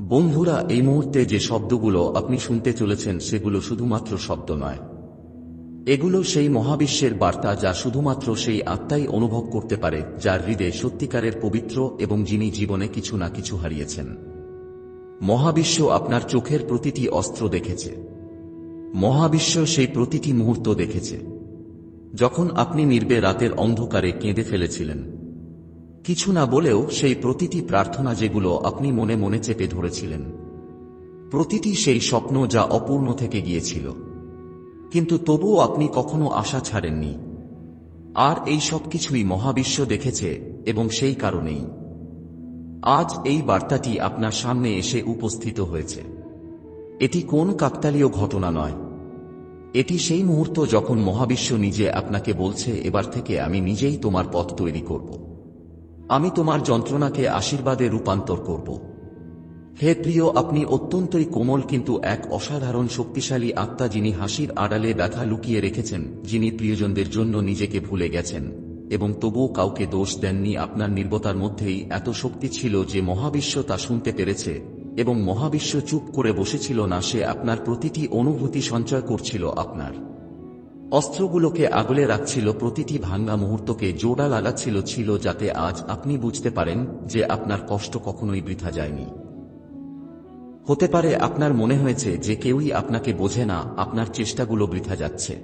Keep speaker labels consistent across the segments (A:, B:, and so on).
A: বন্ধুরা, এই মুহূর্তে যে শব্দগুলো আপনি শুনতে চলেছেন সেগুলো শুধুমাত্র শব্দ নয়। এগুলো সেই মহাবিশ্বের বার্তা যা শুধুমাত্র সেই আত্মাই অনুভব করতে পারে, যার হৃদয়ে সত্যিকারের পবিত্র এবং যিনি জীবনে কিছু না কিছু হারিয়েছেন। মহাবিশ্ব আপনার চোখের প্রতিটি অস্ত্র দেখেছে। মহাবিশ্ব সেই প্রতিটি মুহূর্ত দেখেছে। যখন আপনি নির্বে রাতের অন্ধকারে কেঁদে ফেলেছিলেন কিছু না বলেও সেই প্রতিটি প্রার্থনা যেগুলো আপনি মনে মনে চেপে ধরেছিলেন। প্রতিটি সেই স্বপ্ন যা অপূর্ণ থেকে গিয়েছিল। কিন্তু তবুও আপনি কখনো আশা ছাড়েননি। আর এই সব কিছুই মহাবিশ্ব দেখেছে এবং সেই কারণেই। আজ এই বার্তাটি আপনার সামনে এসে উপস্থিত হয়েছে। এটি কোন কাকতালীয় ঘটনা নয়। এটি সেই মুহূর্ত যখন মহাবিশ্ব নিজে আপনাকে বলছে, এবার থেকে আমি নিজেই তোমার পথ তৈরি করব। আমি তোমার যন্ত্রণাকে আশীর্বাদে রূপান্তর করব। হে প্রিয়, আপনি অত্যন্তই কোমল কিন্তু এক অসাধারণ শক্তিশালী আত্মা যিনি হাসির আড়ালে ব্যথা লুকিয়ে রেখেছেন, যিনি প্রিয়জনদের জন্য নিজেকে ভুলে গেছেন। এবং তবুও কাউকে দোষ দেননি আপনার নির্বতার মধ্যেই এত শক্তি ছিল যে মহাবিশ্ব তা শুনতে পেরেছে, এবং মহাবিশ্ব চুপ করে বসেছিল না, সে আপনার প্রতিটি অনুভূতি সঞ্চয় করছিল আপনার। অস্ত্রগুলোকে আগলে রাখছিল প্রতিটি ভাঙ্গা মুহূর্তকে জোড়া লাগাচ্ছিল ছিল যাতে আজ আপনি বুঝতে পারেন যে আপনার কষ্ট কখনোই বৃথা যায়নি। হতে পারে আপনার মনে হয়েছে যে কেউই আপনাকে বোঝে না, আপনার চেষ্টাগুলো বৃথা যাচ্ছে।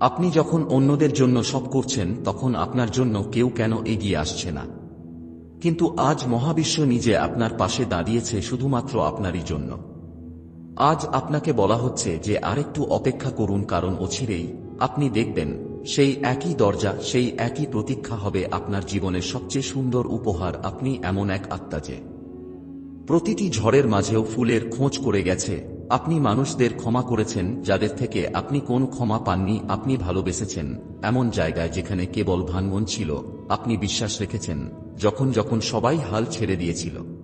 A: আপনি যখন অন্যদের জন্য সব করছেন, তখন আপনার জন্য কেউ কেন এগিয়ে আসছে না। কিন্তু আজ মহাবিশ্ব নিজে আপনার পাশে দাঁড়িয়েছে শুধুমাত্র আপনারই জন্য। আজ আপনাকে বলা হচ্ছে যে আরেকটু অপেক্ষা করুন কারণ অচিরেই আপনি দেখবেন সেই একই দরজা, সেই একই প্রতীক্ষা হবে আপনার জীবনের সবচেয়ে সুন্দর উপহার আপনি এমন এক আত্মা যে প্রতিটি ঝড়ের মাঝেও ফুলের খোঁজ করে গেছে। আপনি মানুষদের ক্ষমা করেছেন, যাদের থেকে আপনি কোন ক্ষমা পাননি, আপনি ভালোবেসেছেন। এমন জায়গায় যেখানে কেবল ভাঙ্গন ছিল, আপনি বিশ্বাস রেখেছেন, যখন যখন সবাই হাল ছেড়ে দিয়েছিল।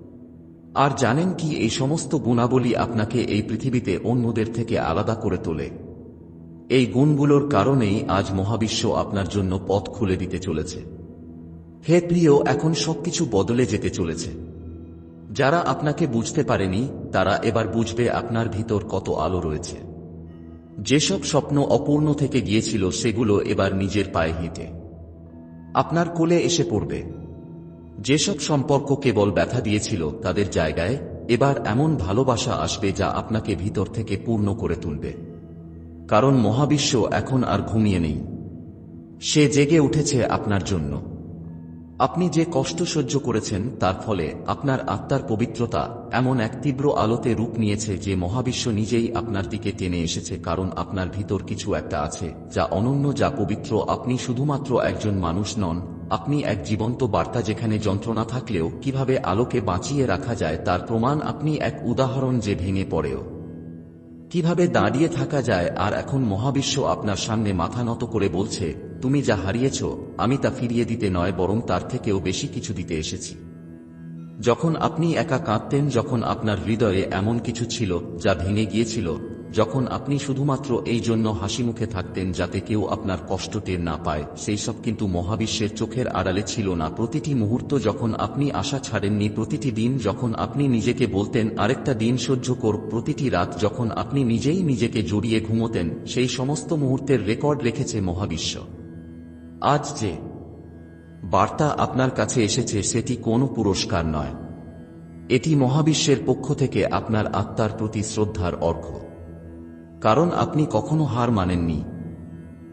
A: আর জানেন কি এই সমস্ত গুণাবলী আপনাকে এই পৃথিবীতে অন্যদের থেকে আলাদা করে তোলে। এই গুণগুলোর কারণেই আজ মহাবিশ্ব আপনার জন্য পথ খুলে দিতে চলেছে। হে প্রিয়, এখন সবকিছু বদলে যেতে চলেছে। যারা আপনাকে বুঝতে পারেনি, তারা এবার বুঝবে আপনার ভিতর কত আলো রয়েছে। যেসব স্বপ্ন অপূর্ণ থেকে গিয়েছিল, সেগুলো এবার নিজের পায়ে হেঁটে। আপনার কোলে এসে পড়বে। যেসব সম্পর্ক কেবল ব্যথা দিয়েছিল তাদের জায়গায়, এবার এমন ভালোবাসা আসবে যা আপনাকে ভিতর থেকে পূর্ণ করে তুলবে। কারণ মহাবিশ্ব এখন আর ঘুমিয়ে নেই। সে জেগে উঠেছে আপনার জন্য। আপনি যে কষ্ট সহ্য করেছেন, তার ফলে আপনার আত্মার পবিত্রতা এমন এক তীব্র আলোতে রূপ নিয়েছে যে মহাবিশ্ব নিজেই আপনার দিকে টেনে এসেছে, কারণ আপনার ভিতর কিছু একটা আছে, যা অনন্য, যা পবিত্র। আপনি শুধুমাত্র একজন মানুষ নন আপনি এক জীবন্ত বার্তা যেখানে যন্ত্রণা থাকলেও কীভাবে আলোকে বাঁচিয়ে রাখা যায় তার প্রমাণ আপনি এক উদাহরণ যে ভেঙে পড়েও। কীভাবে দাঁড়িয়ে থাকা যায় আর এখন মহাবিশ্ব আপনার সামনে মাথা নত করে বলছে, তুমি যা হারিয়েছ, আমি তা ফিরিয়ে দিতে নয়, বরং তার থেকেও বেশি কিছু দিতে এসেছি। যখন আপনি একা কাঁদতেন, যখন আপনার হৃদয়ে এমন কিছু ছিল যা ভেঙে গিয়েছিল যখন আপনি শুধুমাত্র এই জন্য হাসি মুখে থাকতেন যাতে কেউ আপনার কষ্ট টের না পায়, সেই সব কিন্তু মহাবিশ্বের চোখের আড়ালে ছিল না। প্রতিটি মুহূর্ত যখন আপনি আশা ছাড়েননি, প্রতিটি দিন যখন আপনি নিজেকে বলতেন, আরেকটা দিন সহ্য কর। প্রতিটি রাত যখন আপনি নিজেই নিজেকে জড়িয়ে ঘুমোতেন, সেই সমস্ত মুহূর্তের রেকর্ড রেখেছে মহাবিশ্ব। আজ যে বার্তা আপনার কাছে এসেছে, সেটি কোনো পুরস্কার নয়। এটি মহাবিশ্বের পক্ষ থেকে আপনার আত্মার প্রতি শ্রদ্ধার অর্ঘ্য। কারণ আপনি কখনো হার মানেননি।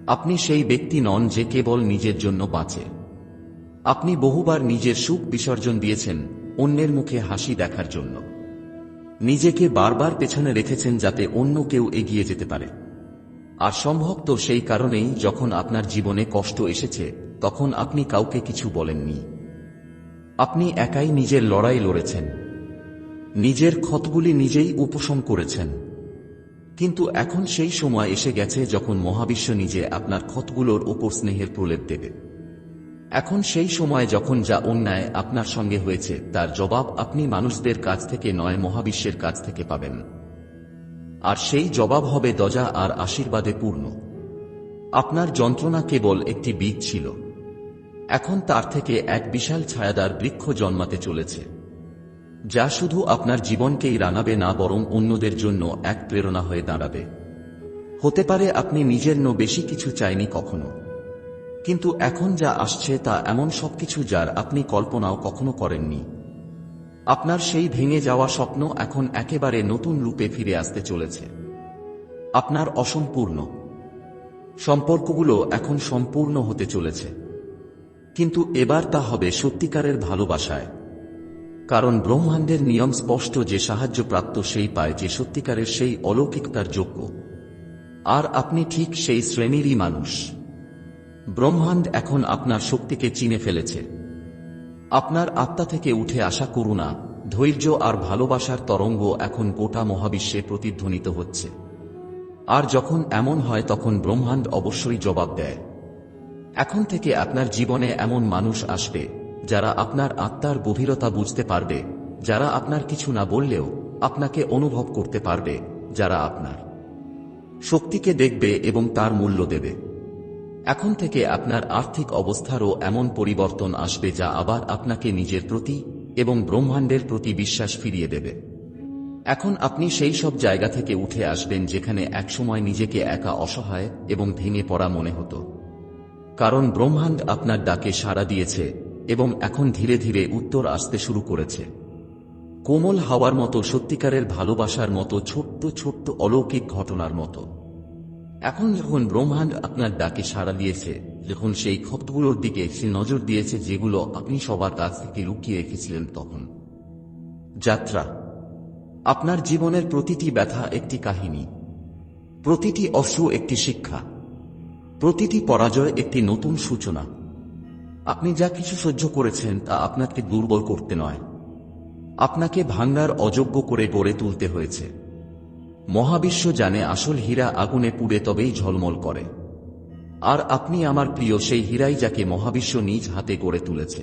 A: আপনি সেই ব্যক্তি নন যে কেবল নিজের জন্য বাঁচে। আপনি বহুবার নিজের সুখ বিসর্জন দিয়েছেন অন্যের মুখে হাসি দেখার জন্য। নিজেকে বারবার পেছনে রেখেছেন যাতে অন্য কেউ এগিয়ে যেতে পারে। আর সম্ভব তো সেই কারণেই যখন আপনার জীবনে কষ্ট এসেছে, তখন আপনি কাউকে কিছু বলেননি। আপনি একাই নিজের লড়াই লড়েছেন। নিজের ক্ষতগুলি নিজেই উপশম করেছেন। কিন্তু এখন সেই সময় এসে গেছে যখন মহাবিশ্ব নিজে আপনার ক্ষতগুলোর ওপর স্নেহের প্রলেপ দেবে। এখন সেই সময় যখন যা অন্যায় আপনার সঙ্গে হয়েছে, তার জবাব আপনি মানুষদের কাছ থেকে নয়, মহাবিশ্বের কাছ থেকে পাবেন। আর সেই জবাব হবে দজা আর আশীর্বাদে পূর্ণ। আপনার যন্ত্রণা কেবল একটি বীজ ছিল। এখন তার থেকে এক বিশাল ছায়াদার বৃক্ষ জন্মাতে চলেছে। যা শুধু আপনার জীবনকেই রাঙাবে না বরং অন্যদের জন্য এক প্রেরণা হয়ে দাঁড়াবে। হতে পারে আপনি নিজের নো বেশি কিছু চাইনি কখনো। কিন্তু এখন যা আসছে তা এমন সবকিছু যার আপনি কল্পনাও কখনো করেননি। আপনার সেই ভেঙে যাওয়া স্বপ্ন এখন একেবারে নতুন রূপে ফিরে আসতে চলেছে। আপনার অসম্পূর্ণ। সম্পর্কগুলো এখন সম্পূর্ণ হতে চলেছে। কিন্তু এবার তা হবে সত্যিকারের ভালোবাসায়। কারণ ব্রহ্মাণ্ডের নিয়ম স্পষ্ট, যে সাহায্যপ্রাপ্ত সেই পায়, যে সত্যিকারের সেই অলৌকিকতার যোগ্য। আর আপনি ঠিক সেই শ্রেণীরই মানুষ। ব্রহ্মাণ্ড এখন আপনার শক্তিকে চিনে ফেলেছে। আপনার আত্মা থেকে উঠে আসা করুণা, ধৈর্য আর ভালোবাসার তরঙ্গ এখন গোটা মহাবিশ্বে প্রতিধ্বনিত হচ্ছে। আর যখন এমন হয়, তখন ব্রহ্মাণ্ড অবশ্যই জবাব দেয়। এখন থেকে আপনার জীবনে এমন মানুষ আসবে যারা আপনার আত্মার গভীরতা বুঝতে পারবে, যারা আপনার কিছু না বললেও আপনাকে অনুভব করতে পারবে, যারা আপনার শক্তিকে দেখবে এবং তার মূল্য দেবে। এখন থেকে আপনার আর্থিক অবস্থারও এমন পরিবর্তন আসবে যা আবার আপনাকে নিজের প্রতি এবং ব্রহ্মাণ্ডের প্রতি বিশ্বাস ফিরিয়ে দেবে। এখন আপনি সেই সব জায়গা থেকে উঠে আসবেন যেখানে একসময় নিজেকে একা অসহায় এবং ভেঙে পড়া মনে হতো। কারণ ব্রহ্মাণ্ড আপনার ডাকে সাড়া দিয়েছে এবং এখন ধীরে ধীরে উত্তর আসতে শুরু করেছে। কোমল হাওয়ার মতো সত্যিকারের ভালোবাসার মতো ছোট্ট ছোট্ট অলৌকিক ঘটনার মতো। এখন যখন ব্রহ্মাণ্ড আপনার ডাকে সাড়া দিয়েছে, যখন সেই ক্ষতগুলোর দিকে সে নজর দিয়েছে যেগুলো আপনি সবার কাছ থেকে লুকিয়ে রেখেছিলেন তখন। যাত্রা। আপনার জীবনের প্রতিটি ব্যথা একটি কাহিনী। প্রতিটি অশ্রু একটি শিক্ষা। প্রতিটি পরাজয় একটি নতুন সূচনা। আপনি যা কিছু সহ্য করেছেন তা আপনাকে দুর্বল করতে নয়। আপনাকে ভাঙ্গার অযোগ্য করে গড়ে তুলতে হয়েছে। মহাবিশ্ব জানে আসল হীরা আগুনে পুড়ে তবেই ঝলমল করে। আর আপনি আমার প্রিয় সেই হীরাই যাকে মহাবিশ্ব নিজ হাতে গড়ে তুলেছে।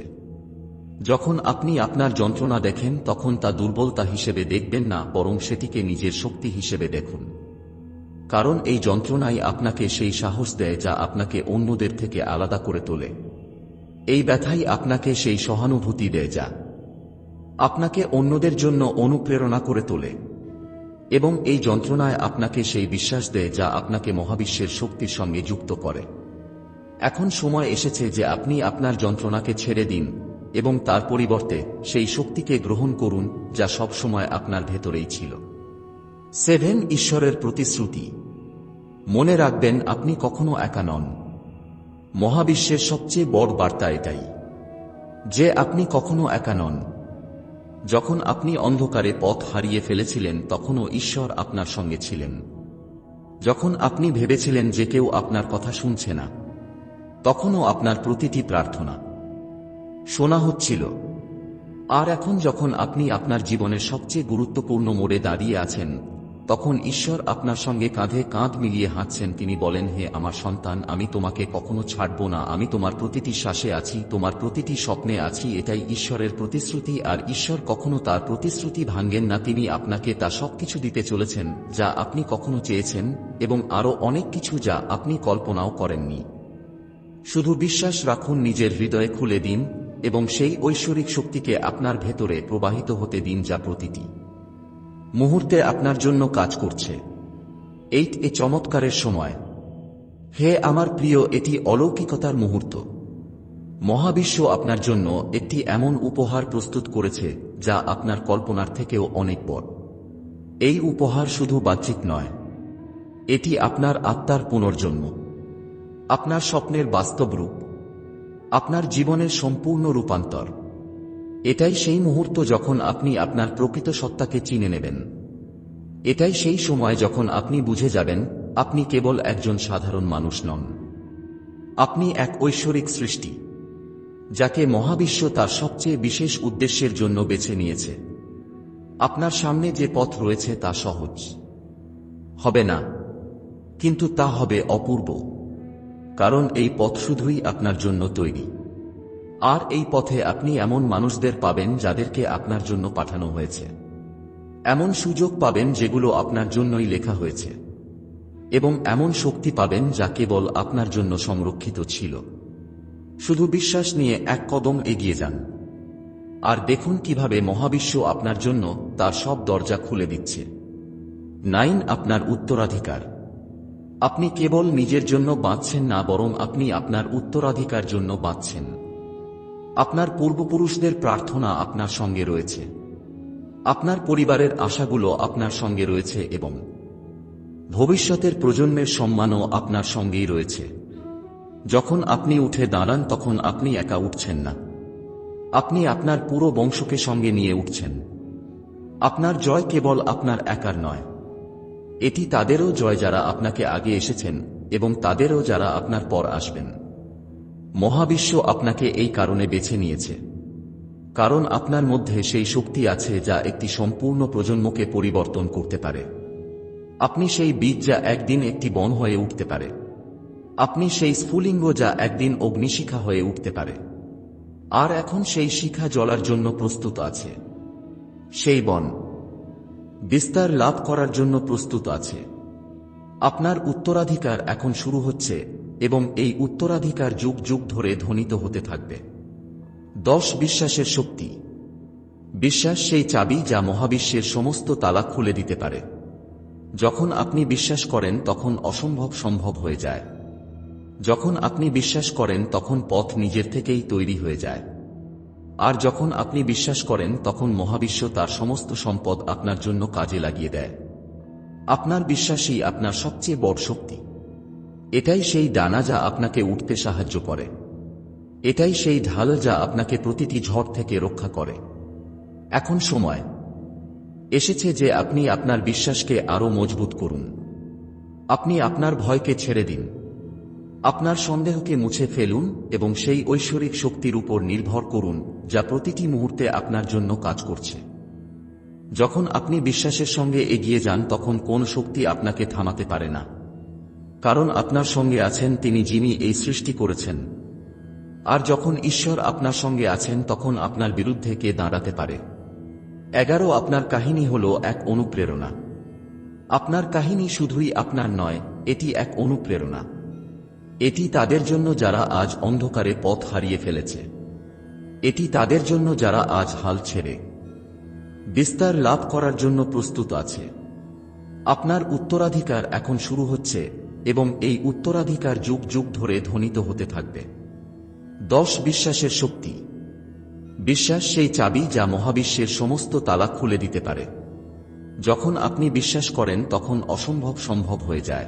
A: যখন আপনি আপনার যন্ত্রণা দেখেন, তখন তা দুর্বলতা হিসেবে দেখবেন না, বরং সেটিকে নিজের শক্তি হিসেবে দেখুন। কারণ এই যন্ত্রণাই আপনাকে সেই সাহস দেয় যা আপনাকে অন্যদের থেকে আলাদা করে তোলে। এই ব্যথাই আপনাকে সেই সহানুভূতি দেয় যা আপনাকে অন্যদের জন্য অনুপ্রেরণা করে তোলে এবং এই যন্ত্রণায় আপনাকে সেই বিশ্বাস দেয় যা আপনাকে মহাবিশ্বের শক্তির সঙ্গে যুক্ত করে। এখন সময় এসেছে যে আপনি আপনার যন্ত্রণাকে ছেড়ে দিন এবং তার পরিবর্তে সেই শক্তিকে গ্রহণ করুন যা সবসময় আপনার ভেতরেই ছিল। সেভেন ঈশ্বরের প্রতিশ্রুতি। মনে রাখবেন, আপনি কখনো একা নন। মহাবিশ্বের সবচেয়ে বড় বার্তা এটাই, যে আপনি কখনো একা নন। যখন আপনি অন্ধকারে পথ হারিয়ে ফেলেছিলেন, তখনও ঈশ্বর আপনার সঙ্গে ছিলেন। যখন আপনি ভেবেছিলেন যে কেউ আপনার কথা শুনছে না, তখনও আপনার প্রতিটি প্রার্থনা। শোনা হচ্ছিল, আর এখন যখন আপনি আপনার জীবনের সবচেয়ে গুরুত্বপূর্ণ মোড়ে দাঁড়িয়ে আছেন তখন ঈশ্বর আপনার সঙ্গে কাঁধে কাঁধ মিলিয়ে হাঁটছেন। তিনি বলেন, হে আমার সন্তান, আমি তোমাকে কখনো ছাড়ব না। আমি তোমার প্রতিটি শ্বাসে আছি, তোমার প্রতিটি স্বপ্নে আছি। এটাই ঈশ্বরের প্রতিশ্রুতি, আর ঈশ্বর কখনো তার প্রতিশ্রুতি ভাঙ্গেন না। তিনি আপনাকে তা সবকিছু দিতে চলেছেন, যা আপনি কখনো চেয়েছেন, এবং আরও অনেক কিছু যা আপনি কল্পনাও করেননি। শুধু বিশ্বাস রাখুন, নিজের হৃদয়ে খুলে দিন, এবং সেই ঐশ্বরিক শক্তিকে আপনার ভেতরে প্রবাহিত হতে দিন যা প্রতিটি। মুহূর্তে আপনার জন্য কাজ করছে। এই এ চমৎকারের সময়। হে আমার প্রিয়, এটি অলৌকিকতার মুহূর্ত। মহাবিশ্ব আপনার জন্য একটি এমন উপহার প্রস্তুত করেছে, যা আপনার কল্পনার থেকেও অনেক বড়। এই উপহার শুধু বাহ্যিক নয়, এটি আপনার আত্মার পুনর্জন্ম। আপনার স্বপ্নের বাস্তব রূপ। আপনার জীবনের সম্পূর্ণ রূপান্তর। এটাই সেই মুহূর্ত যখন আপনি আপনার প্রকৃত সত্তাকে চিনে নেবেন। এটাই সেই সময় যখন আপনি বুঝে যাবেন, আপনি কেবল একজন সাধারণ মানুষ নন। আপনি এক ঐশ্বরিক সৃষ্টি, যাকে মহাবিশ্ব তার সবচেয়ে বিশেষ উদ্দেশ্যের জন্য বেছে নিয়েছে। আপনার সামনে যে পথ রয়েছে তা সহজ। হবে না, কিন্তু তা হবে অপূর্ব, কারণ এই পথ শুধুই আপনার জন্য তৈরি। আর এই পথে আপনি এমন মানুষদের পাবেন যাদেরকে আপনার জন্য পাঠানো হয়েছে। এমন সুযোগ পাবেন যেগুলো আপনার জন্যই লেখা হয়েছে। এবং এমন শক্তি পাবেন যা কেবল আপনার জন্য সংরক্ষিত ছিল। শুধু বিশ্বাস নিয়ে এক কদম এগিয়ে যান। আর দেখুন কীভাবে মহাবিশ্ব আপনার জন্য তার সব দরজা খুলে দিচ্ছে। নাইন আপনার উত্তরাধিকার। আপনি কেবল নিজের জন্য বাঁচছেন না, বরং আপনি আপনার উত্তরাধিকার জন্য বাঁচছেন। আপনার পূর্বপুরুষদের প্রার্থনা আপনার সঙ্গে রয়েছে। আপনার পরিবারের আশাগুলো আপনার সঙ্গে রয়েছে এবং ভবিষ্যতের প্রজন্মের সম্মানও আপনার সঙ্গেই রয়েছে। যখন আপনি উঠে দাঁড়ান, তখন আপনি একা উঠছেন না। আপনি আপনার পুরো বংশকে সঙ্গে নিয়ে উঠছেন। আপনার জয় কেবল আপনার একার নয়। এটি তাদেরও জয় যারা আপনাকে আগে এসেছেন এবং তাদেরও যারা আপনার পর আসবেন। মহাবিশ্ব আপনাকে এই কারণে বেছে নিয়েছে। কারণ আপনার মধ্যে সেই শক্তি আছে যা একটি সম্পূর্ণ প্রজন্মকে পরিবর্তন করতে পারে। আপনি সেই বীজ যা একদিন একটি বন হয়ে উঠতে পারে। আপনি সেই স্ফুলিঙ্গ যা একদিন অগ্নিশিখা হয়ে উঠতে পারে। আর এখন সেই শিখা জলার জন্য প্রস্তুত আছে। সেই বন। বিস্তার লাভ করার জন্য প্রস্তুত আছে। আপনার উত্তরাধিকার এখন শুরু হচ্ছে। এবং এই উত্তরাধিকার যুগ যুগ ধরে ধ্বনিত হতে থাকবে। দশ বিশ্বাসের শক্তি। বিশ্বাস সেই চাবি যা মহাবিশ্বের সমস্ত তালা খুলে দিতে পারে। যখন আপনি বিশ্বাস করেন, তখন অসম্ভব সম্ভব হয়ে যায়। যখন আপনি বিশ্বাস করেন, তখন পথ নিজের থেকেই তৈরি হয়ে যায়। আর যখন আপনি বিশ্বাস করেন, তখন মহাবিশ্ব তার সমস্ত সম্পদ আপনার জন্য কাজে লাগিয়ে দেয়। আপনার বিশ্বাসই আপনার সবচেয়ে বড় শক্তি। এটাই সেই ডানা যা আপনাকে উঠতে সাহায্য করে। এটাই সেই ঢাল যা আপনাকে প্রতিটি ঝড় থেকে রক্ষা করে। এখন সময়। এসেছে যে আপনি আপনার বিশ্বাসকে আরও মজবুত করুন। আপনি আপনার ভয়কে ছেড়ে দিন। আপনার সন্দেহকে মুছে ফেলুন এবং সেই ঐশ্বরিক শক্তির উপর নির্ভর করুন যা প্রতিটি মুহূর্তে আপনার জন্য কাজ করছে। যখন আপনি বিশ্বাসের সঙ্গে এগিয়ে যান, তখন কোন শক্তি আপনাকে থামাতে পারে না। কারণ আপনার সঙ্গে আছেন তিনি যিনি এই সৃষ্টি করেছেন। আর যখন ঈশ্বর আপনার সঙ্গে আছেন, তখন আপনার বিরুদ্ধে কে দাঁড়াতে পারে? এগারো, আপনার কাহিনী হল এক অনুপ্রেরণা। আপনার কাহিনী শুধুই আপনার নয়, এটি এক অনুপ্রেরণা। এটি তাদের জন্য যারা আজ অন্ধকারে পথ হারিয়ে ফেলেছে। এটি তাদের জন্য যারা আজ হাল ছেড়ে। বিস্তার লাভ করার জন্য প্রস্তুত আছে। আপনার উত্তরাধিকার এখন শুরু হচ্ছে এবং এই উত্তরাধিকার যুগ যুগ ধরে ধ্বনিত হতে থাকবে। দশ বিশ্বাসের শক্তি। বিশ্বাস সেই চাবি যা মহাবিশ্বের সমস্ত তালা খুলে দিতে পারে। যখন আপনি বিশ্বাস করেন, তখন অসম্ভব সম্ভব হয়ে যায়।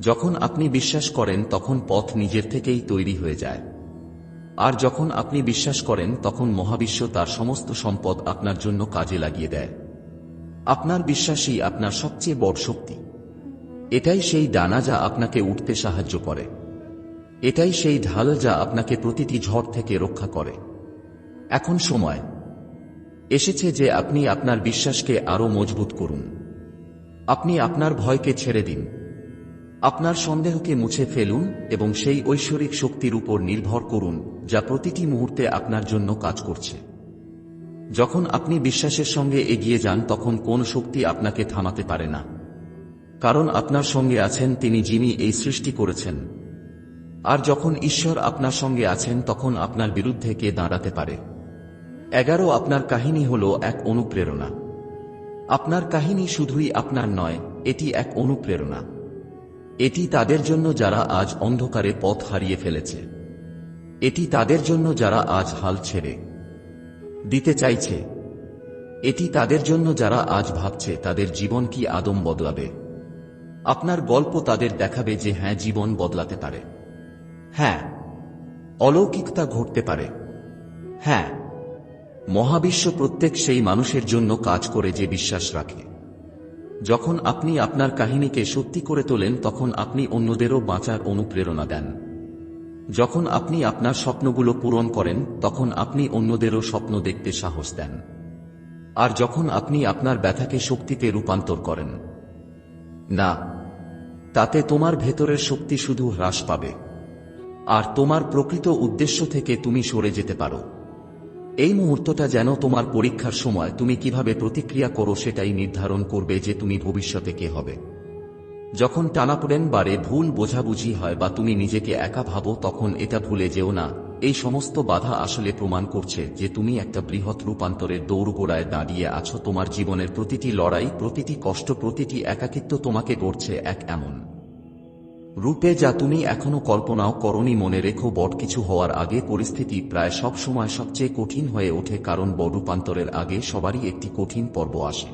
A: যখন আপনি বিশ্বাস করেন, তখন পথ নিজের থেকেই তৈরি হয়ে যায়। আর যখন আপনি বিশ্বাস করেন, তখন মহাবিশ্ব তার সমস্ত সম্পদ আপনার জন্য কাজে লাগিয়ে দেয়। আপনার বিশ্বাসই আপনার সবচেয়ে বড় শক্তি। এটাই সেই ডানা যা আপনাকে উঠতে সাহায্য করে। এটাই সেই ঢাল যা আপনাকে প্রতিটি ঝড় থেকে রক্ষা করে। এখন সময়। এসেছে যে আপনি আপনার বিশ্বাসকে আরও মজবুত করুন। আপনি আপনার ভয়কে ছেড়ে দিন। আপনার সন্দেহকে মুছে ফেলুন এবং সেই ঐশ্বরিক শক্তির উপর নির্ভর করুন যা প্রতিটি মুহূর্তে আপনার জন্য কাজ করছে। যখন আপনি বিশ্বাসের সঙ্গে এগিয়ে যান, তখন কোন শক্তি আপনাকে থামাতে পারে না। কারণ আপনার সঙ্গে আছেন তিনি যিনি এই সৃষ্টি করেছেন। আর যখন ঈশ্বর আপনার সঙ্গে আছেন, তখন আপনার বিরুদ্ধে কে দাঁড়াতে পারে? এগারো, আপনার কাহিনী হল এক অনুপ্রেরণা। আপনার কাহিনী শুধুই আপনার নয়, এটি এক অনুপ্রেরণা। এটি তাদের জন্য যারা আজ অন্ধকারে পথ হারিয়ে ফেলেছে। এটি তাদের জন্য যারা আজ হাল ছেড়ে দিতে চাইছে। এটি তাদের জন্য যারা আজ ভাবছে, তাদের জীবন কি আদম বদলাবে? আপনার গল্প তাদের দেখাবে যে হ্যাঁ জীবন বদলাতে পারে। হ্যাঁ অলৌকিকতা ঘটতে পারে। হ্যাঁ মহাবিশ্ব প্রত্যেক সেই মানুষের জন্য কাজ করে যে বিশ্বাস রাখে। যখন আপনি আপনার কাহিনীকে সত্যি করে তোলেন, তখন আপনি অন্যদেরও বাঁচার অনুপ্রেরণা দেন। যখন আপনি আপনার স্বপ্নগুলো পূরণ করেন, তখন আপনি অন্যদেরও স্বপ্ন দেখতে সাহস দেন। আর যখন আপনি আপনার ব্যথাকে শক্তিতে রূপান্তর করেন, না তাতে তোমার ভেতরের শক্তি শুধু হ্রাস পাবে। আর তোমার প্রকৃত উদ্দেশ্য থেকে তুমি সরে যেতে পারো। এই মুহূর্তটা যেন তোমার পরীক্ষার সময় তুমি কীভাবে প্রতিক্রিয়া করো সেটাই নির্ধারণ করবে যে তুমি ভবিষ্যতে কে হবে। যখন টানাপোড়েন বারে ভুল বোঝাবুঝি হয় বা তুমি নিজেকে একা ভাবো, তখন এটা ভুলে যেও না। এই সমস্ত বাধা আসলে প্রমাণ করছে যে তুমি একটা বৃহৎ রূপান্তরের দৌড়গোড়ায় দাঁড়িয়ে আছো। তোমার জীবনের প্রতিটি লড়াই, প্রতিটি কষ্ট, প্রতিটি একাকিত্ব তোমাকে গড়ছে এক এমন রূপে যা তুমি এখনও কল্পনাও করনি মনে রেখো। বড় কিছু হওয়ার আগে পরিস্থিতি প্রায় সব সময় সবচেয়ে কঠিন হয়ে ওঠে, কারণ বড় রূপান্তরের আগে সবারই একটি কঠিন পর্ব আসে।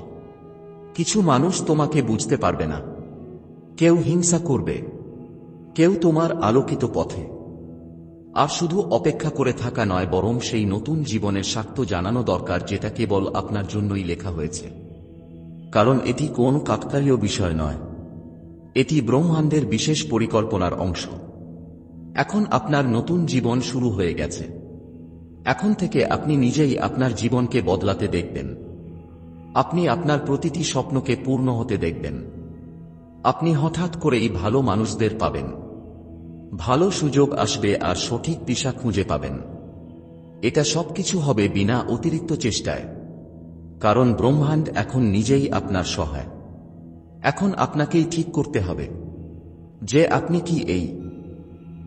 A: কিছু মানুষ তোমাকে বুঝতে পারবে না। কেউ হিংসা করবে। কেউ তোমার আলোকিত পথে। আর শুধু অপেক্ষা করে থাকা নয়, বরং সেই নতুন জীবনের স্বার্থ জানানো দরকার যেটা কেবল আপনার জন্যই লেখা হয়েছে। কারণ এটি কোন কাকতালীয় বিষয় নয়। এটি ব্রহ্মাণ্ডের বিশেষ পরিকল্পনার অংশ। এখন আপনার নতুন জীবন শুরু হয়ে গেছে। এখন থেকে আপনি নিজেই আপনার জীবনকে বদলাতে দেখবেন। আপনি আপনার প্রতিটি স্বপ্নকে পূর্ণ হতে দেখবেন। আপনি হঠাৎ করেই ভালো মানুষদের পাবেন। ভালো সুযোগ আসবে আর সঠিক দিশা খুঁজে পাবেন। এটা সবকিছু হবে বিনা অতিরিক্ত চেষ্টায়। কারণ ব্রহ্মাণ্ড এখন নিজেই আপনার সহায়। এখন আপনাকেই ঠিক করতে হবে। যে আপনি কি এই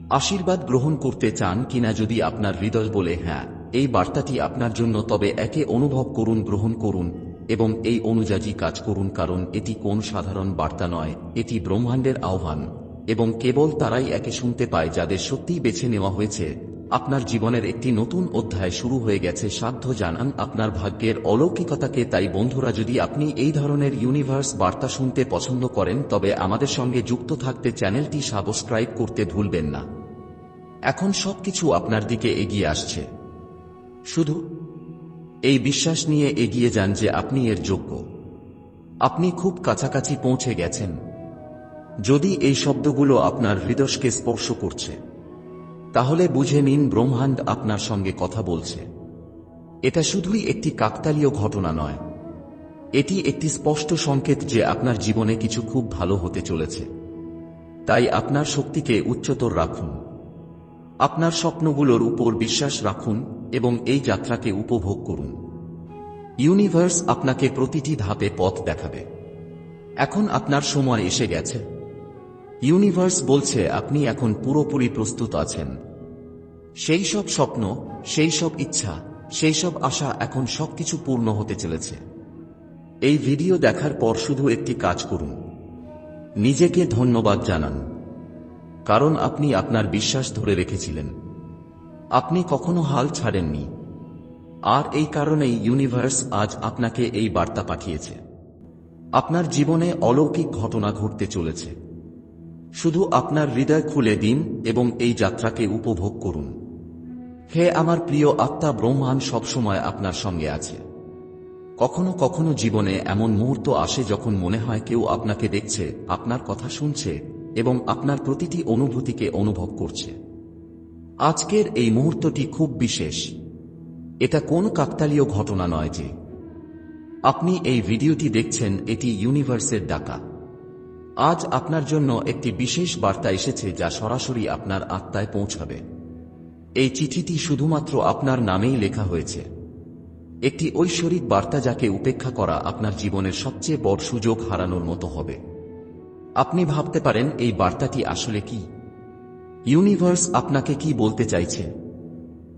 A: আশীর্বাদ গ্রহণ করতে চান কিনা যদি আপনার হৃদয় বলে হ্যাঁ এই বার্তাটি আপনার জন্য, তবে একে অনুভব করুন, গ্রহণ করুন এবং এই অনুযায়ী কাজ করুন, কারণ এটি কোন সাধারণ বার্তা নয়, এটি ব্রহ্মাণ্ডের আহ্বান। এবং কেবল তারাই একে শুনতে পায় যাদের সত্যিই বেছে নেওয়া হয়েছে। আপনার জীবনের একটি নতুন অধ্যায় শুরু হয়ে গেছে, সাধ্য জানান আপনার ভাগ্যের অলৌকিকতাকে। তাই বন্ধুরা, যদি আপনি এই ধরনের ইউনিভার্স বার্তা শুনতে পছন্দ করেন, তবে আমাদের সঙ্গে যুক্ত থাকতে চ্যানেলটি সাবস্ক্রাইব করতে ভুলবেন না। এখন সবকিছু আপনার দিকে এগিয়ে আসছে। শুধু এই বিশ্বাস নিয়ে এগিয়ে যান যে আপনি এর যোগ্য। আপনি খুব কাছাকাছি পৌঁছে গেছেন। যদি এই শব্দগুলো আপনার হৃদয়কে স্পর্শ করছে, তাহলে বুঝে নিন ব্রহ্মাণ্ড আপনার সঙ্গে কথা বলছে। এটা শুধুই একটি কাকতালীয় ঘটনা নয়। এটি একটি স্পষ্ট সংকেত যে আপনার জীবনে কিছু খুব ভালো হতে চলেছে। তাই আপনার শক্তিকে উচ্চতর রাখুন। আপনার স্বপ্নগুলোর উপর বিশ্বাস রাখুন এবং এই যাত্রাকে উপভোগ করুন। ইউনিভার্স আপনাকে প্রতিটি ধাপে পথ দেখাবে। এখন আপনার সময় এসে গেছে। ইউনিভার্স বলছে আপনি এখন পুরোপুরি প্রস্তুত আছেন। সেই সব স্বপ্ন, সেই সব ইচ্ছা, সেই সব আশা এখন সবকিছু পূর্ণ হতে চলেছে। এই ভিডিও দেখার পর শুধু একটি কাজ করুন। নিজেকে ধন্যবাদ জানান। কারণ আপনি আপনার বিশ্বাস ধরে রেখেছিলেন। আপনি কখনো হাল ছাড়েননি। আর এই কারণেই ইউনিভার্স আজ আপনাকে এই বার্তা পাঠিয়েছে। আপনার জীবনে অলৌকিক ঘটনা ঘটতে চলেছে। শুধু আপনার হৃদয় খুলে দিন এবং এই যাত্রাকে উপভোগ করুন। হে আমার প্রিয় আত্মা ব্রহ্মাণ সবসময় আপনার সঙ্গে আছে। কখনো কখনো জীবনে এমন মুহূর্ত আসে যখন মনে হয় কেউ আপনাকে দেখছে, আপনার কথা শুনছে এবং আপনার প্রতিটি অনুভূতিকে অনুভব করছে। আজকের এই মুহূর্তটি খুব বিশেষ। এটা কোন কাকতালীয় ঘটনা নয় যে। আপনি এই ভিডিওটি দেখছেন, এটি ইউনিভার্সের ডাকা। আজ আপনার জন্য একটি বিশেষ বার্তা এসেছে যা সরাসরি আপনার আত্মায় পৌঁছাবে। এই চিঠিটি শুধুমাত্র আপনার নামেই লেখা হয়েছে। একটি ঐশ্বরিক বার্তা যাকে উপেক্ষা করা আপনার জীবনের সবচেয়ে বড় সুযোগ হারানোর মতো হবে। আপনি ভাবতে পারেন, এই বার্তাটি আসলে কি? ইউনিভার্স আপনাকে কি বলতে চাইছে?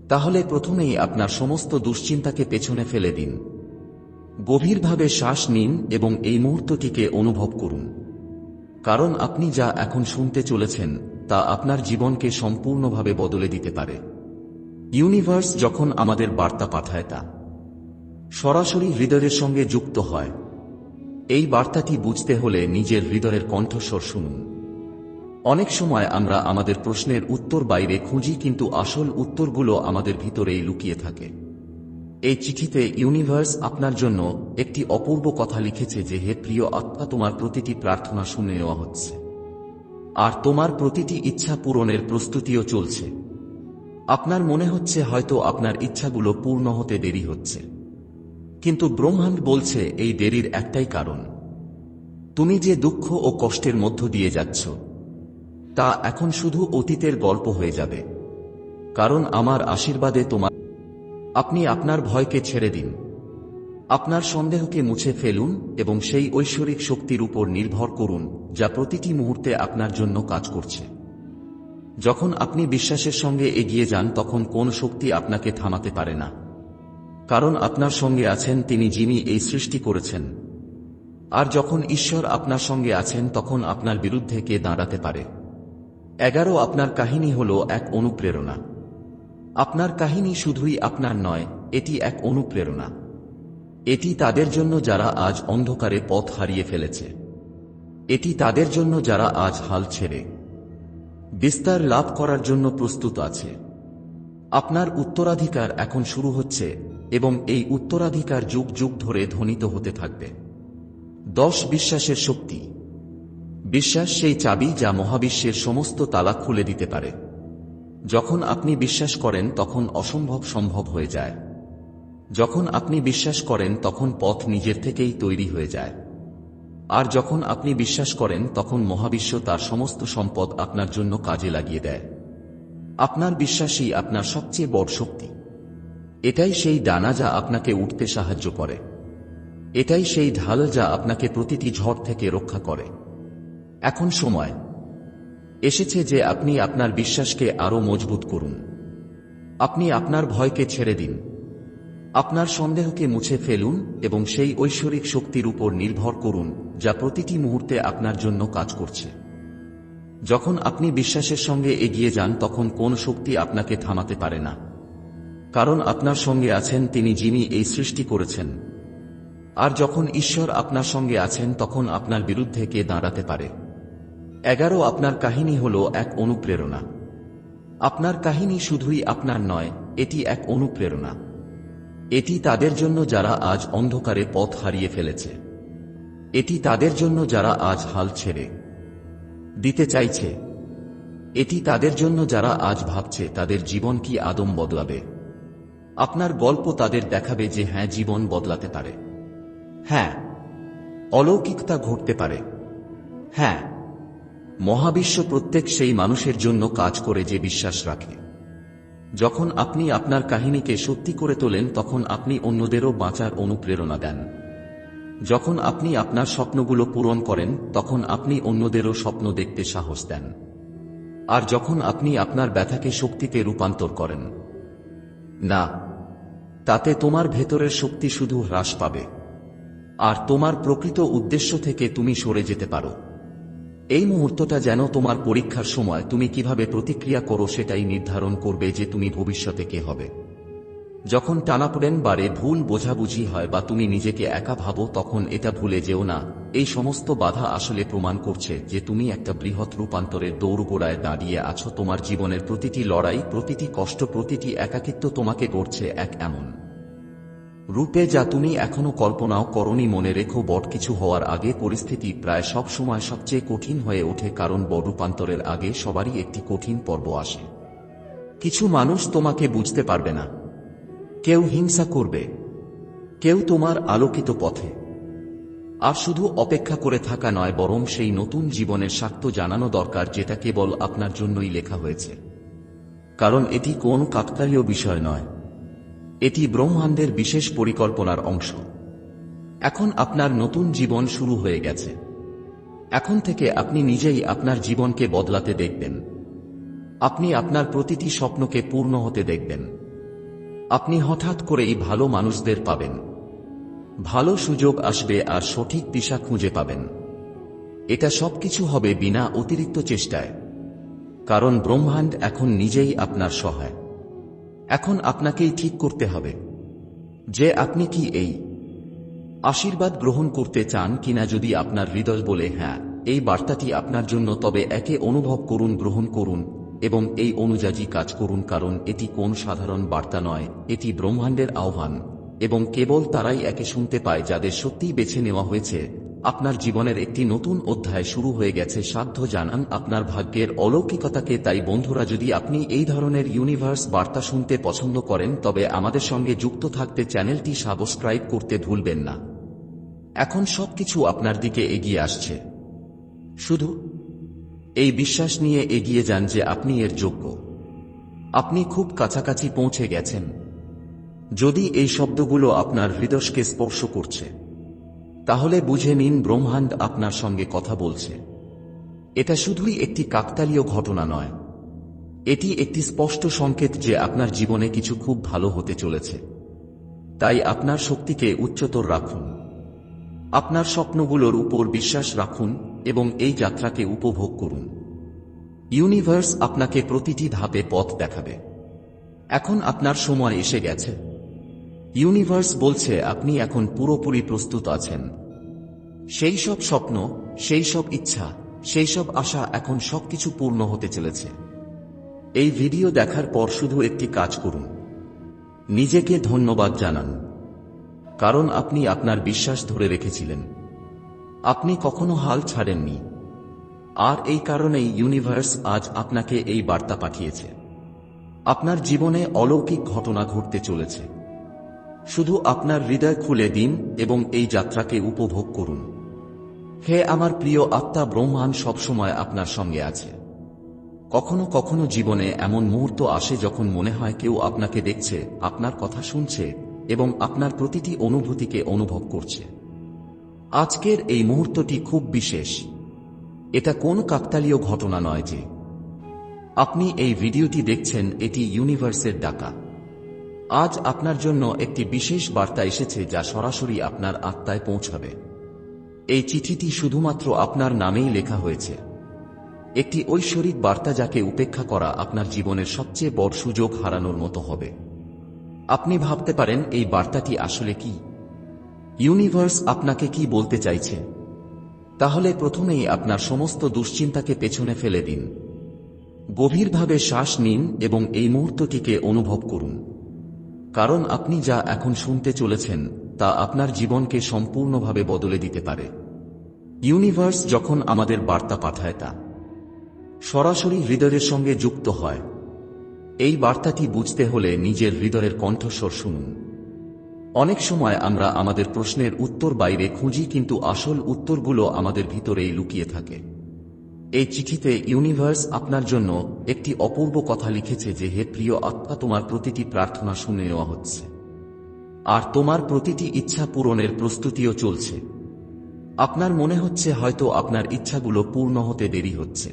A: তাহলে প্রথমেই আপনার সমস্ত দুশ্চিন্তাকে পেছনে ফেলে দিন। গভীরভাবে শ্বাস নিন এবং এই মুহূর্তটিকে অনুভব করুন। কারণ আপনি যা এখন শুনতে চলেছেন, তা আপনার জীবনকে সম্পূর্ণভাবে বদলে দিতে পারে। ইউনিভার্স যখন আমাদের বার্তা পাঠায় তা সরাসরি হৃদয়ের সঙ্গে যুক্ত হয়। এই বার্তাটি বুঝতে হলে নিজের হৃদয়ের কণ্ঠস্বর শুনুন। অনেক সময় আমরা আমাদের প্রশ্নের উত্তর বাইরে খুঁজি কিন্তু আসল উত্তরগুলো আমাদের ভিতরেই লুকিয়ে থাকে। এই চিঠিতে ইউনিভার্স আপনার জন্য একটি অপূর্ব কথা লিখেছে যে, হে প্রিয় আত্মা, তোমার প্রতিটি প্রার্থনা শুনে নেওয়া হচ্ছে। আর তোমার প্রতিটি ইচ্ছা পূরণের প্রস্তুতিও চলছে। আপনার মনে হচ্ছে হয়তো আপনার ইচ্ছাগুলো পূর্ণ হতে দেরি হচ্ছে। কিন্তু ব্রহ্মাণ্ড বলছে এই দেরির একটাই কারণ। তুমি যে দুঃখ ও কষ্টের মধ্য দিয়ে যাচ্ছ, তা এখন শুধু অতীতের গল্প হয়ে যাবে। কারণ আমার আশীর্বাদে তোমার আপনি আপনার ভয়কে ছেড়ে দিন। আপনার সন্দেহকে মুছে ফেলুন এবং সেই ঐশ্বরিক শক্তির উপর নির্ভর করুন, যা প্রতিটি মুহূর্তে আপনার জন্য কাজ করছে। যখন আপনি বিশ্বাসের সঙ্গে এগিয়ে যান, তখন কোন শক্তি আপনাকে থামাতে পারে না। কারণ আপনার সঙ্গে আছেন তিনি যিনি এই সৃষ্টি করেছেন। আর যখন ঈশ্বর আপনার সঙ্গে আছেন, তখন আপনার বিরুদ্ধে কে দাঁড়াতে পারে? এগারো আপনার কাহিনী হল এক অনুপ্রেরণা। আপনার কাহিনী শুধুই আপনার নয়, এটি এক অনুপ্রেরণা। এটি তাদের জন্য যারা আজ অন্ধকারে পথ হারিয়ে ফেলেছে। এটি তাদের জন্য যারা আজ হাল ছেড়ে। বিস্তার লাভ করার জন্য প্রস্তুত আছে। আপনার উত্তরাধিকার এখন শুরু হচ্ছে এবং এই উত্তরাধিকার যুগ যুগ ধরে ধ্বনিত হতে থাকবে। দশ বিশ্বাসের শক্তি। বিশ্বাস সেই চাবি যা মহাবিশ্বের সমস্ত তালা খুলে দিতে পারে। যখন আপনি বিশ্বাস করেন, তখন অসম্ভব সম্ভব হয়ে যায়। যখন আপনি বিশ্বাস করেন, তখন পথ নিজের থেকেই তৈরি হয়ে যায়। আর যখন আপনি বিশ্বাস করেন, তখন মহাবিশ্ব তার সমস্ত সম্পদ আপনার জন্য কাজে লাগিয়ে দেয়। আপনার বিশ্বাসই আপনার সবচেয়ে বড় শক্তি। এটাই সেই ডানা যা আপনাকে উঠতে সাহায্য করে। এটাই সেই ঢাল যা আপনাকে প্রতিটি ঝড় থেকে রক্ষা করে। এখন সময়। এসেছে যে আপনি আপনার বিশ্বাসকে আরও মজবুত করুন। আপনি আপনার ভয়কে ছেড়ে দিন। আপনার সন্দেহকে মুছে ফেলুন এবং সেই ঐশ্বরিক শক্তির উপর নির্ভর করুন, যা প্রতিটি মুহূর্তে আপনার জন্য কাজ করছে। যখন আপনি বিশ্বাসের সঙ্গে এগিয়ে যান, তখন কোন শক্তি আপনাকে থামাতে পারে না। কারণ আপনার সঙ্গে আছেন তিনি যিনি এই সৃষ্টি করেছেন। আর যখন ঈশ্বর আপনার সঙ্গে আছেন, তখন আপনার বিরুদ্ধে কে দাঁড়াতে পারে? এগারো আপনার কাহিনী হল এক অনুপ্রেরণা। আপনার কাহিনী শুধুই আপনার নয়, এটি এক অনুপ্রেরণা। এটি তাদের জন্য যারা আজ অন্ধকারে পথ হারিয়ে ফেলেছে। এটি তাদের জন্য যারা আজ হাল ছেড়ে দিতে চাইছে। এটি তাদের জন্য যারা আজ ভাবছে তাদের জীবন কি আদম বদলাবে। আপনার গল্প তাদের দেখাবে যে হ্যাঁ জীবন বদলাতে পারে। হ্যাঁ অলৌকিকতা ঘটতে পারে। হ্যাঁ মহাবিশ্ব প্রত্যেক সেই মানুষের জন্য কাজ করে যে বিশ্বাস রাখে। যখন আপনি আপনার কাহিনীকে সত্যি করে তোলেন, তখন আপনি অন্যদেরও বাঁচার অনুপ্রেরণা দেন। যখন আপনি আপনার স্বপ্নগুলো পূরণ করেন, তখন আপনি অন্যদেরও স্বপ্ন দেখতে সাহস দেন। আর যখন আপনি আপনার ব্যথাকে শক্তিতে রূপান্তর করেন, না, তাতে তোমার ভেতরের শক্তি শুধু হ্রাস পাবে। আর তোমার প্রকৃত উদ্দেশ্য থেকে তুমি সরে যেতে পারো। এই মুহূর্তটা যেন তোমার পরীক্ষার সময় তুমি কীভাবে প্রতিক্রিয়া করো সেটাই নির্ধারণ করবে যে তুমি ভবিষ্যতে কে হবে। যখন টানাপোড়েন বারে ভুল বোঝাবুঝি হয় বা তুমি নিজেকে একা ভাবো, তখন এটা ভুলে যেও না। এই সমস্ত বাধা আসলে প্রমাণ করছে যে তুমি একটা বৃহৎ রূপান্তরের দৌড়গোড়ায় দাঁড়িয়ে আছো। তোমার জীবনের প্রতিটি লড়াই, প্রতিটি কষ্ট, প্রতিটি একাকিত্ব তোমাকে গড়ছে এক এমন। রূপে যা তুমি এখনও কল্পনাও করনি মনে রেখো, বট কিছু হওয়ার আগে পরিস্থিতি প্রায় সব সময় সবচেয়ে কঠিন হয়ে ওঠে, কারণ বড় রূপান্তরের আগে সবারই একটি কঠিন পর্ব আসে। কিছু মানুষ তোমাকে বুঝতে পারবে না। কেউ হিংসা করবে। কেউ তোমার আলোকিত পথে। আর শুধু অপেক্ষা করে থাকা নয়, বরং সেই নতুন জীবনের স্বার্থ জানানো দরকার, যেটা কেবল আপনার জন্যই লেখা হয়েছে। কারণ এটি কোন কাকতালীয় বিষয় নয়। এটি ব্রহ্মাণ্ডের বিশেষ পরিকল্পনার অংশ। এখন আপনার নতুন জীবন শুরু হয়ে গেছে। এখন থেকে আপনি নিজেই আপনার জীবনকে বদলাতে দেখবেন। আপনি আপনার প্রতিটি স্বপ্নকে পূর্ণ হতে দেখবেন। আপনি হঠাৎ করেই ভালো মানুষদের পাবেন। ভালো সুযোগ আসবে আর সঠিক দিশা খুঁজে পাবেন। এটা সবকিছু হবে বিনা অতিরিক্ত চেষ্টায়। কারণ ব্রহ্মাণ্ড এখন নিজেই আপনার সহায়। এখন আপনাকেই ঠিক করতে হবে। যে আপনি কি এই আশীর্বাদ গ্রহণ করতে চান কিনা যদি আপনার হৃদয় বলে হ্যাঁ এই বার্তাটি আপনার জন্য, তবে একে অনুভব করুন, গ্রহণ করুন এবং এই অনুযায়ী কাজ করুন, কারণ এটি কোন সাধারণ বার্তা নয়, এটি ব্রহ্মাণ্ডের আহ্বান এবং কেবল তারাই একে শুনতে পায় যাদের সত্যিই বেছে নেওয়া হয়েছে। আপনার জীবনের একটি নতুন অধ্যায় শুরু হয়ে গেছে। সাধ্য জানান আপনার ভাগ্যের অলৌকিকতাকে। তাই বন্ধুরা, যদি আপনি এই ধরনের ইউনিভার্স বার্তা শুনতে পছন্দ করেন, তবে আমাদের সঙ্গে যুক্ত থাকতে চ্যানেলটি সাবস্ক্রাইব করতে ভুলবেন না। এখন সবকিছু আপনার দিকে এগিয়ে আসছে। শুধু এই বিশ্বাস নিয়ে এগিয়ে যান যে আপনি এর যোগ্য। আপনি খুব কাছাকাছি পৌঁছে গেছেন। যদি এই শব্দগুলো আপনার হৃদয়কে স্পর্শ করছে তাহলে বুঝে নিন ব্রহ্মাণ্ড আপনার সঙ্গে কথা বলছে। এটা শুধুই একটি কাকতালীয় ঘটনা নয়। এটি একটি স্পষ্ট সংকেত যে আপনার জীবনে কিছু খুব ভালো হতে চলেছে। তাই আপনার শক্তিকে উচ্চতর রাখুন। আপনার স্বপ্নগুলোর উপর বিশ্বাস রাখুন এবং এই যাত্রাকে উপভোগ করুন। ইউনিভার্স আপনাকে প্রতিটি ধাপে পথ দেখাবে। এখন আপনার সময় এসে গেছে। ইউনিভার্স বলছে আপনি এখন পুরোপুরি প্রস্তুত আছেন। সেই সব স্বপ্ন, সেই সব ইচ্ছা, সেই সব আশা এখন সবকিছু পূর্ণ হতে চলেছে। এই ভিডিও দেখার পর শুধু একটি কাজ করুন। নিজেকে ধন্যবাদ জানান। কারণ আপনি আপনার বিশ্বাস ধরে রেখেছিলেন। আপনি কখনো হাল ছাড়েননি। আর এই কারণেই ইউনিভার্স আজ আপনাকে এই বার্তা পাঠিয়েছে। আপনার জীবনে অলৌকিক ঘটনা ঘটতে চলেছে। শুধু আপনার হৃদয় খুলে দিন এবং এই যাত্রাকে উপভোগ করুন। হে আমার প্রিয় আত্মা ব্রহ্মাণ সবসময় আপনার সঙ্গে আছে। কখনো কখনো জীবনে এমন মুহূর্ত আসে যখন মনে হয় কেউ আপনাকে দেখছে, আপনার কথা শুনছে এবং আপনার প্রতিটি অনুভূতিকে অনুভব করছে। আজকের এই মুহূর্তটি খুব বিশেষ। এটা কোন কাকতালীয় ঘটনা নয় যে। আপনি এই ভিডিওটি দেখছেন, এটি ইউনিভার্সের ডাকা। আজ আপনার জন্য একটি বিশেষ বার্তা এসেছে যা সরাসরি আপনার আত্মায় পৌঁছাবে। এই চিঠিটি শুধুমাত্র আপনার নামেই লেখা হয়েছে। একটি ঐশ্বরিক বার্তা যাকে উপেক্ষা করা আপনার জীবনের সবচেয়ে বড় সুযোগ হারানোর মতো হবে। আপনি ভাবতে পারেন, এই বার্তাটি আসলে কি? ইউনিভার্স আপনাকে কি বলতে চাইছে? তাহলে প্রথমেই আপনার সমস্ত দুশ্চিন্তাকে পেছনে ফেলে দিন। গভীরভাবে শ্বাস নিন এবং এই মুহূর্তটিকে অনুভব করুন। কারণ আপনি যা এখন শুনতে চলেছেন, তা আপনার জীবনকে সম্পূর্ণভাবে বদলে দিতে পারে। ইউনিভার্স যখন আমাদের বার্তা পাঠায় তা সরাসরি হৃদয়ের সঙ্গে যুক্ত হয়। এই বার্তাটি বুঝতে হলে নিজের হৃদয়ের কণ্ঠস্বর শুনুন। অনেক সময় আমরা আমাদের প্রশ্নের উত্তর বাইরে খুঁজি কিন্তু আসল উত্তরগুলো আমাদের ভিতরেই লুকিয়ে থাকে। এই চিঠিতে ইউনিভার্স আপনার জন্য একটি অপূর্ব কথা লিখেছে যে, হে প্রিয় আত্মা, তোমার প্রতিটি প্রার্থনা শুনে নেওয়া হচ্ছে। আর তোমার প্রতিটি ইচ্ছা পূরণের প্রস্তুতিও চলছে। আপনার মনে হচ্ছে হয়তো আপনার ইচ্ছাগুলো পূর্ণ হতে দেরি হচ্ছে।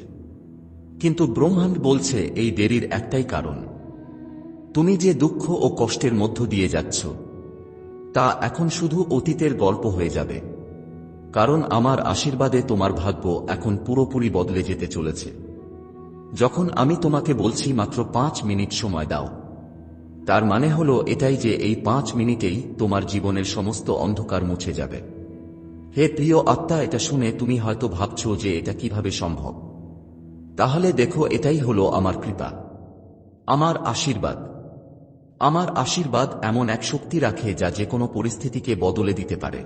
A: কিন্তু ব্রহ্মাণ্ড বলছে, এই দেরির একটাই কারণ। তুমি যে দুঃখ ও কষ্টের মধ্য দিয়ে যাচ্ছ, তা এখন শুধু অতীতের গল্প হয়ে যাবে। কারণ আমার আশীর্বাদে তোমার ভাগ্য এখন পুরোপুরি বদলে যেতে চলেছে। যখন আমি তোমাকে বলছি মাত্র পাঁচ মিনিট সময় দাও। তার মানে হলো এটাই যে এই পাঁচ মিনিটেই তোমার জীবনের সমস্ত অন্ধকার মুছে যাবে। হে প্রিয় আত্মা, এটা শুনে তুমি হয়তো ভাবছ যে এটা কীভাবে সম্ভব। তাহলে দেখো, এটাই হলো আমার কৃপা। আমার আশীর্বাদ। আমার আশীর্বাদ এমন এক শক্তি রাখে যা যে কোনো পরিস্থিতিকে বদলে দিতে পারে।